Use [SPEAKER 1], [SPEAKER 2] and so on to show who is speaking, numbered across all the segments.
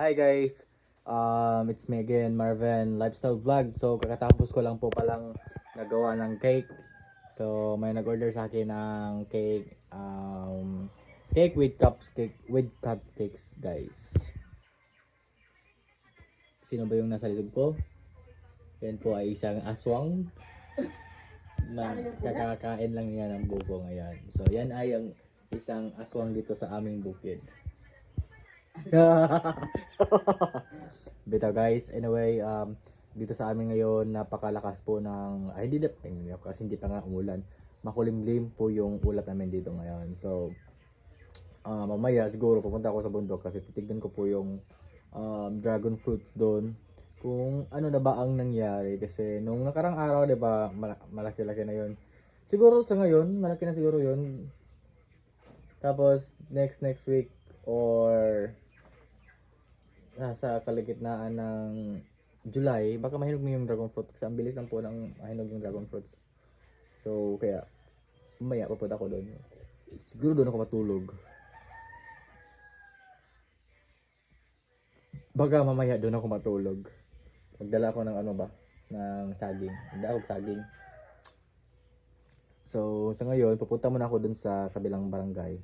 [SPEAKER 1] Hi guys, um, it's me again, Marvin Lifestyle Vlog. So kakatapos ko lang po palang nagawa ng cake. So may nag-order sa akin ng cake, um, cake with cups, cake with cupcakes guys. Sino ba yung nasa likod ko? Yan po ay isang aswang na kakakain lang niya ng buko ngayon. So yan ay ang isang aswang dito sa aming bukid. Bitaw guys, anyway, um, dito sa amin ngayon napakalakas po ng, ay hindi na, kasi hindi pa nga umulan. Makulimlim po yung ulap namin dito ngayon. So, ah, mamaya siguro pupunta ako sa bundok kasi titignan ko po yung um, dragon fruits doon. Kung ano na ba ang nangyari kasi nung nakarang araw, 'di ba, mala- malaki-laki na 'yon. Siguro sa ngayon, malaki na siguro 'yon. Tapos next next week or nasa kaligitnaan ng July, baka mahinog na yung dragon fruit kasi ang bilis lang po ng mahinog yung dragon fruits. So, kaya mamaya papunta ako doon. Siguro doon ako matulog. Baga mamaya doon ako matulog. Magdala ako ng ano ba? Ng saging. Ako saging. So, sa ngayon, pupunta muna ako dun sa kabilang barangay.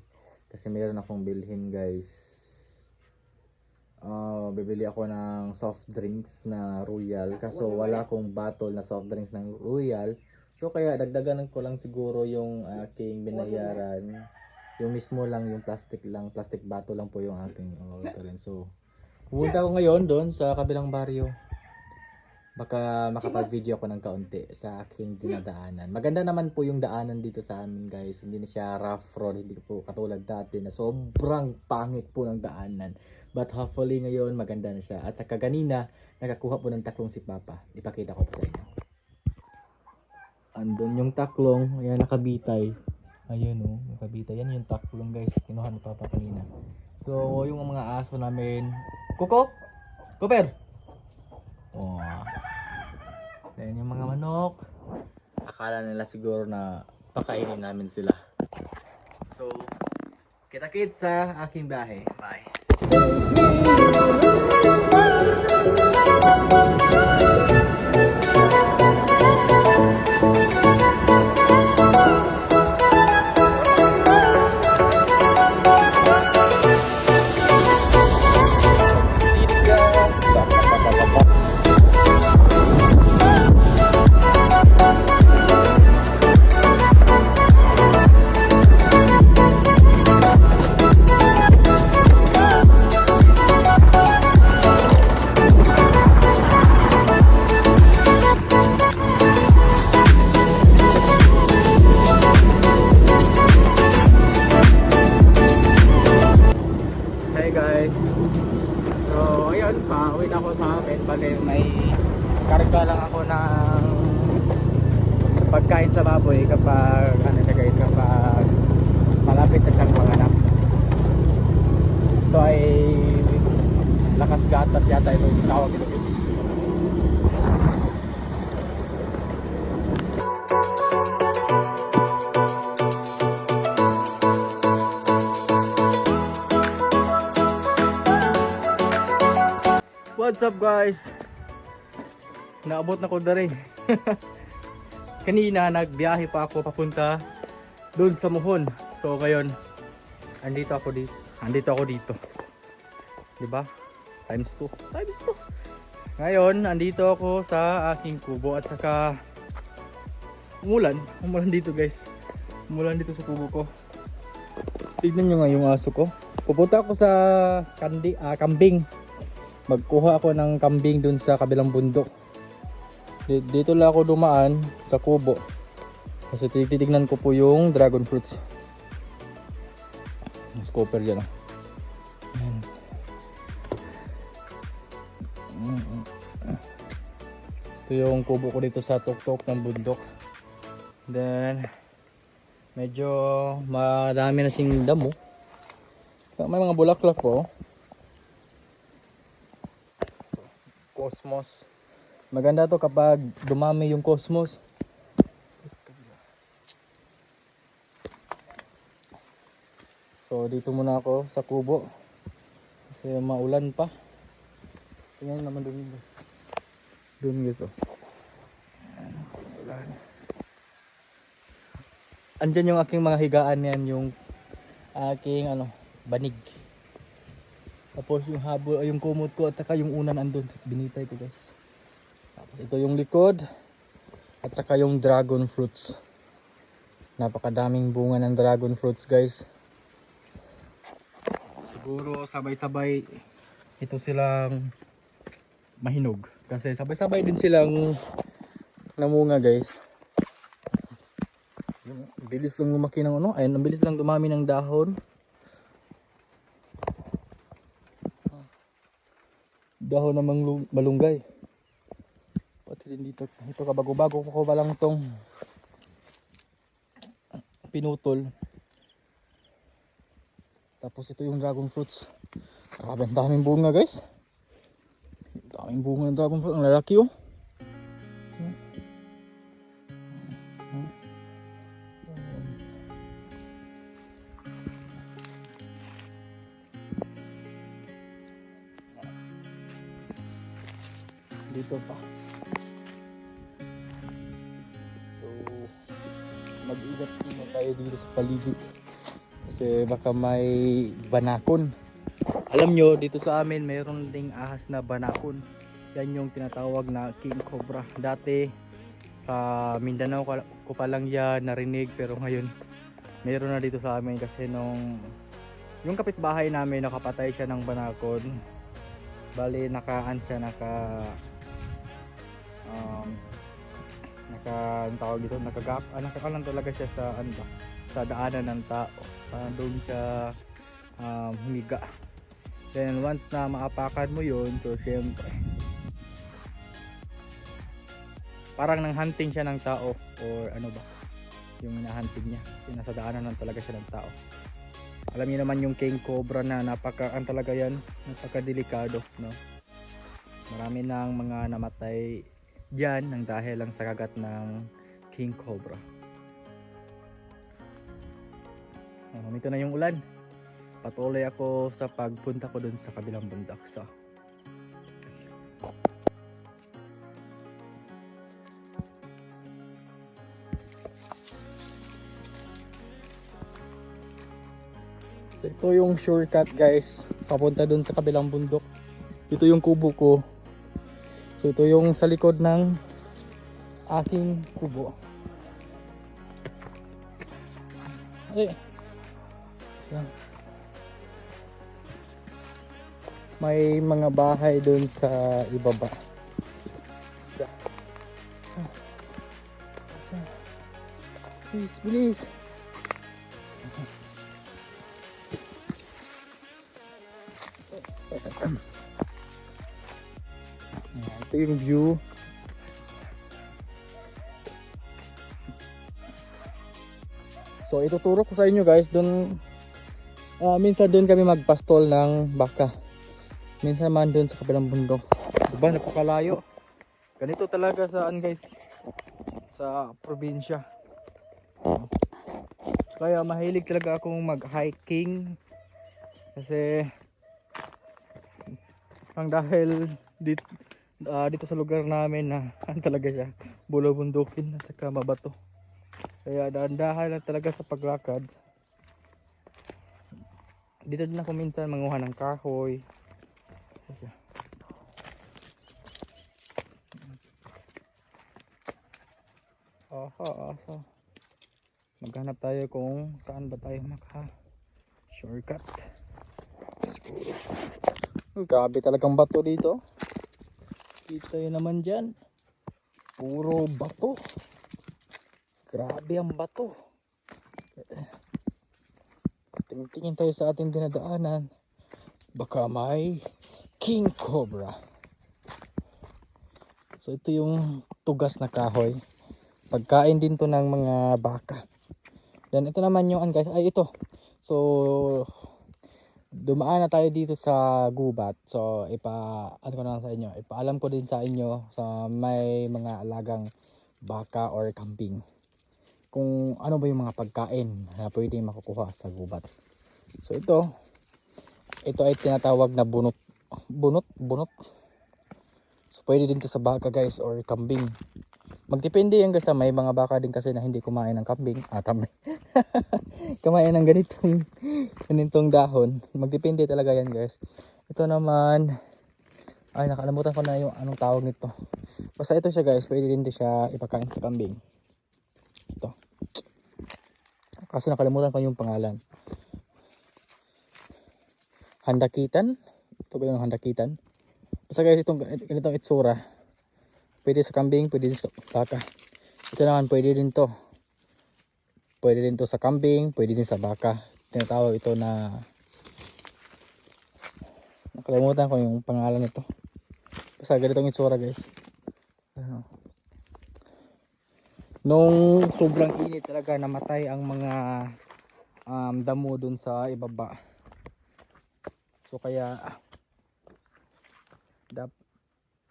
[SPEAKER 1] Kasi mayroon akong bilhin, guys. Ah, bibili ako ng soft drinks na Royal. Kaso wala akong bottle na soft drinks ng Royal. So, kaya dagdagan ko lang siguro yung aking binayaran. Yung mismo lang, yung plastic lang, plastic bottle lang po yung aking uh, rin. So, pupunta ako ngayon doon sa kabilang baryo. Baka makapag-video ako ng kaunti sa aking dinadaanan. Maganda naman po yung daanan dito sa amin guys. Hindi na siya rough road. Hindi po katulad dati na sobrang pangit po ng daanan. But hopefully ngayon maganda na siya. At saka kanina, nakakuha po ng taklong si Papa. Ipakita ko po sa inyo. Andun yung taklong. Ayan, nakabitay. Ayun oh, nakabitay. Yan yung taklong guys. Kinuha ni Papa kanina. So, yung mga aso namin. Kuko? Cooper! Oh. Ayan yung mga manok. Akala nila siguro na pakainin namin sila. So, kita-kit sa aking bahay. Bye. 嗯。Yata ito yung tawag ito. guys. What's up guys? Naabot na ko na rin. Kanina nagbiyahe pa ako papunta doon sa Muhon. So ngayon, andito ako dito. Andito ako dito. 'Di ba? Times 2. Times 2. Ngayon, andito ako sa aking kubo at saka umulan. Umulan dito guys. Umulan dito sa kubo ko. Tignan nyo nga yung aso ko. Pupunta ako sa kandi, ah, kambing magkuha ako ng kambing dun sa kabilang bundok. Di- Dito lang ako dumaan sa kubo. Kasi titignan ko po yung dragon fruits. Mas copper yan. ah. Ito yung kubo ko dito sa tuktok ng bundok. Then, medyo marami na sing damo. May mga bulaklak po. cosmos. Maganda to kapag dumami yung cosmos. So dito muna ako sa kubo. Kasi maulan pa. Tingnan naman doon guys. Doon guys oh. Andyan yung aking mga higaan yan, yung aking ano, banig. Tapos yung habo, yung kumot ko at saka yung unan andun. Binitay ko guys. Tapos ito yung likod. At saka yung dragon fruits. Napakadaming bunga ng dragon fruits guys. Siguro sabay-sabay ito silang mahinog. Kasi sabay-sabay din silang namunga guys. Bilis lang lumaki ng ano. Ayun, ang bilis lang dumami ng dahon. Dahon ng manglu- malunggay. Pati din dito. Ito kabago-bago ko pa lang tong pinutol. Tapos ito yung dragon fruits. Grabe, ang daming bunga guys. Daming bunga ng dragon fruit. Ang lalaki oh. Dito pa. So, mag-ingat muna tayo dito sa paligid. Kasi baka may banakon. Alam nyo, dito sa amin mayroon ding ahas na banakon. Yan yung tinatawag na king cobra. Dati sa Mindanao ka- ko pa lang yan narinig pero ngayon meron na dito sa amin kasi nung yung kapitbahay namin nakapatay siya ng banakon. Bali nakaan siya naka um, naka ang tawag dito nakagap ah, nakakalan talaga siya sa ano sa daanan ng tao parang doon siya um, humiga then once na maapakan mo yun so syempre parang nang hunting siya ng tao or ano ba yung hinahunting niya. Kasi nasa daanan lang talaga siya ng tao. Alam niyo naman yung king cobra na napaka ang talaga yan napaka delikado no? Marami nang mga namatay diyan nang dahil lang sa kagat ng king cobra. Oh, Humito na yung ulan. Patuloy ako sa pagpunta ko dun sa kabilang bundok. So, So, ito yung shortcut guys. Papunta dun sa kabilang bundok. Ito yung kubo ko. So, ito yung sa likod ng aking kubo. Ay. Yan. May mga bahay doon sa ibaba. Bilis, bilis. Ito yung view. So ituturo ko sa inyo guys doon ah, minsan doon kami magpastol ng baka. Minsan man doon sa kabilang bundok. Diba napakalayo. Ganito talaga saan guys sa probinsya. Kaya mahilig talaga akong mag-hiking kasi ang dahil dito, dito sa lugar namin na ano talaga siya bulabundukin at saka mabato. Kaya dahan-dahan talaga sa paglakad. Dito din ako minsan manguha ng kahoy. Kasi- Oho, oho. Maghanap tayo kung saan ba tayo maka shortcut. Grabe talagang bato dito. Kita yun naman dyan. Puro bato. Grabe ang bato. Tingin-tingin tayo sa ating dinadaanan. Baka may King Cobra. So ito yung tugas na kahoy. Pagkain din to ng mga baka. Then ito naman yung, guys, ay ito. So, dumaan na tayo dito sa gubat. So, ipa, ano ko na lang sa inyo, ipaalam ko din sa inyo sa may mga alagang baka or kambing kung ano ba yung mga pagkain na pwede makukuha sa gubat. So ito, ito ay tinatawag na bunot, bunot, bunot, So, pwede din to sa baka guys or kambing. Magdepende yan guys may mga baka din kasi na hindi kumain ng kambing. Ah, kambing. kumain ng ganitong, ganitong dahon. Magdepende talaga yan guys. Ito naman, ay nakalimutan ko na yung anong tawag nito. Basta ito siya guys, pwede din siya ipakain sa kambing. Ito. Kaso nakalimutan ko yung pangalan. Handakitan? Ito ba yung handakitan? Basta guys, itong ganitong itsura. Pwede sa kambing, pwede din sa baka. Ito naman, pwede din to. Pwede din to sa kambing, pwede din sa baka. Tinatawag ito na... Nakalimutan ko yung pangalan nito. Basta ganitong itsura guys. Ano. Nung sobrang init talaga, namatay ang mga um, damo dun sa ibaba. So kaya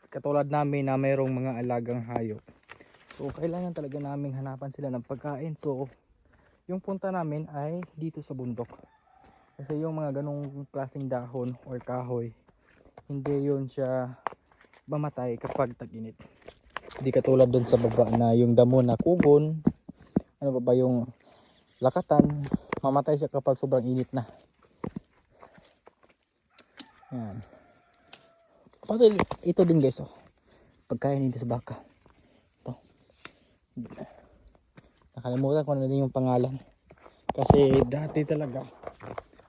[SPEAKER 1] katulad namin na mayroong mga alagang hayop. So kailangan talaga namin hanapan sila ng pagkain. So yung punta namin ay dito sa bundok. Kasi yung mga ganong klaseng dahon or kahoy, hindi yun siya mamatay kapag tag-init. Hindi katulad dun sa baba na yung damo na kubon, ano ba ba yung lakatan, mamatay siya kapag sobrang init na. Yan. Pati ito din guys, oh. Pagkain dito sa baka. Ito. Nakalimutan ko na din yung pangalan. Kasi dati talaga,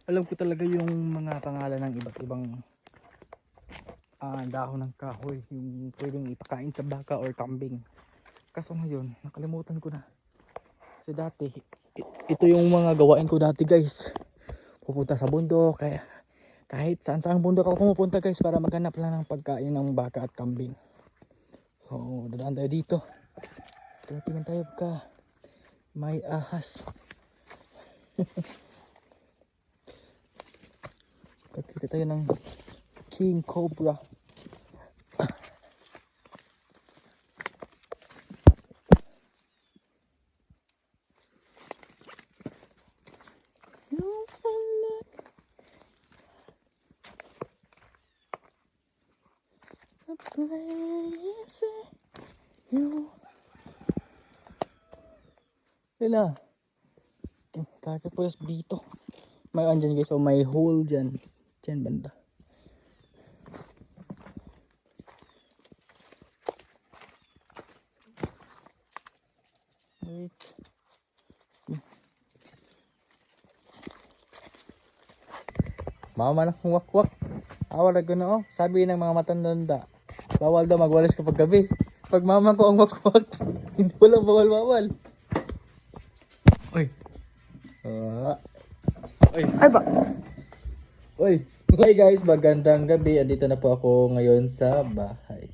[SPEAKER 1] alam ko talaga yung mga pangalan ng iba't ibang ah, dahon ng kahoy. Yung pwedeng ipakain sa baka or kambing. Kaso ngayon, nakalimutan ko na. Kasi dati, ito yung mga gawain ko dati guys. Pupunta sa bundok, kaya kahit saan saan bundok ako pumupunta guys para maghanap lang ng pagkain ng baka at kambing. So, dadaan tayo dito. Tingnan tayo ka. May ahas. Kakita tayo ng King Cobra. Wala. Kakapulas dito. May andyan guys, oh, may hole dyan. Dyan banda. Wait. Mama na kung wakwak. Awal na na oh. Sabi ng mga matandanda. Bawal daw magwalis kapag gabi. Pag mama ko ang wakwak. Hindi walang bawal bawal. Oy. Ah. Oy.
[SPEAKER 2] Ay ba?
[SPEAKER 1] Oy. Hi guys, magandang gabi. Andito na po ako ngayon sa bahay.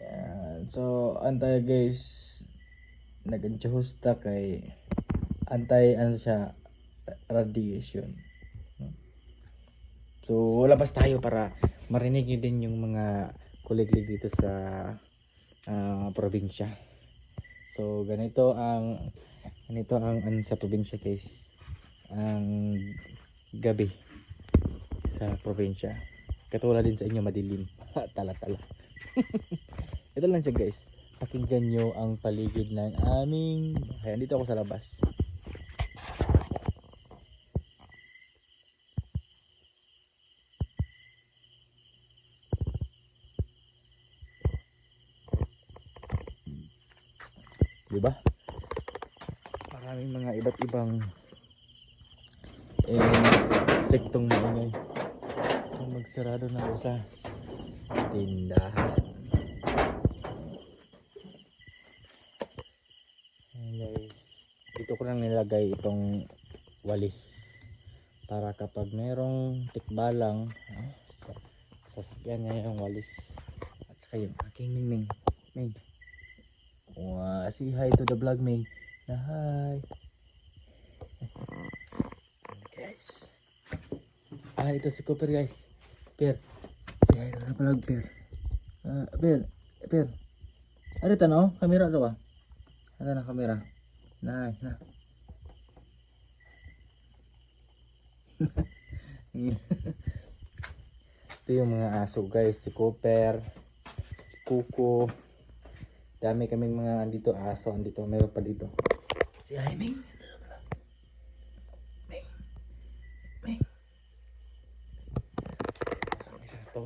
[SPEAKER 1] Yan. So, antay guys. Nag-adjusta kay antay ano siya radiation. So, labas tayo para marinig nyo din yung mga kuliglig dito sa ah, probinsya. So, ganito ang ganito ang ano sa probinsya guys. Ang gabi sa probinsya. Katulad din sa inyo madilim. Tala-tala. Ito lang siya guys. Pakinggan nyo ang paligid ng aming bahay. Dito ako sa labas. Di ba? Maraming mga iba't ibang eh, sektong maingay. So magsarado na sa tindahan. Ayan guys. Dito ko lang nilagay itong walis. Para kapag merong tikbalang, ah, sa- sasakyan niya yung walis. At saka yung aking mingming. Ming. Say hi to the vlog, Ming. Na hi. guys. Ah, ito si Cooper guys. Per. Say hi to the vlog, Per. Ah, Per. Per. Ano ito no? Kamera daw ah. Ano na kamera? Na, na. ito Ito yung mga aso guys. Si Cooper. Si Kuko. Dami kaming mga andito aso. Andito. Meron pa dito. Si Aiming. Ming. Ming. Saan isa to?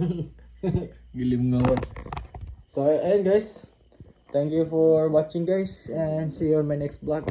[SPEAKER 1] Gilim nga one. So, ayun guys. Thank you for watching guys and see you on my next vlog.